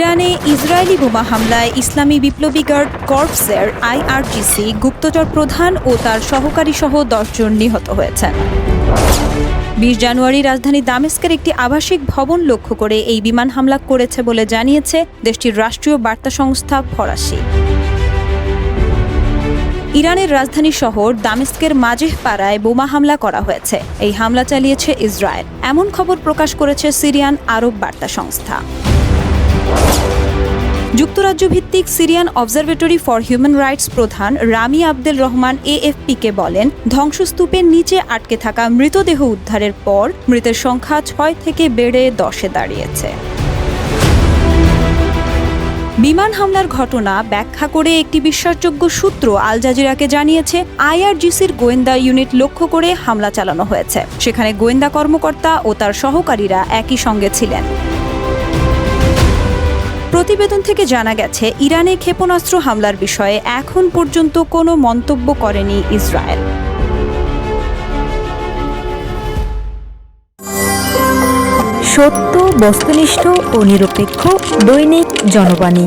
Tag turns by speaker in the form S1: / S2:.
S1: ইরানে ইসরায়েলি বোমা হামলায় ইসলামী বিপ্লবী গার্ড কর্পসের আইআরজিসি গুপ্তচর প্রধান ও তার সহকারী সহ দশজন নিহত হয়েছেন। বিশ জানুয়ারি রাজধানী দামেস্কের একটি আবাসিক ভবন লক্ষ্য করে এই বিমান হামলা করেছে বলে জানিয়েছে দেশটির রাষ্ট্রীয় বার্তা সংস্থা ফরাসি। ইরানের রাজধানী শহর দামেস্কের মাজেহ পাড়ায় বোমা হামলা করা হয়েছে। এই হামলা চালিয়েছে ইসরায়েল। এমন খবর প্রকাশ করেছে সিরিয়ান আরব বার্তা সংস্থা। যুক্তরাজ্য ভিত্তিক Syrian Observatory for Human Rights প্রধান রামি আবদেল রহমান এএফপিকে বলেন, ধ্বংসস্তূপের নিচে আটকে থাকা মৃতদেহ উদ্ধারের পর মৃতের সংখ্যা ছয় থেকে বেড়ে দশে দাঁড়িয়েছে। বিমান হামলার ঘটনা ব্যাখ্যা করে একটি বিশ্বাসযোগ্য সূত্র আল জাজিরাকে জানিয়েছে, আইআরজিসির গোয়েন্দা ইউনিট লক্ষ্য করে হামলা চালানো হয়েছে। সেখানে গোয়েন্দা কর্মকর্তা ও তার সহকারীরা একই সঙ্গে ছিলেন। প্রতিবেদন থেকে জানা গেছে, ইরানে ক্ষেপণাস্ত্র হামলার বিষয়ে এখন পর্যন্ত কোনো মন্তব্য করেনি ইসরায়েল।
S2: সত্য, বস্তুনিষ্ঠ ও নিরপেক্ষ দৈনিক জনবাণী।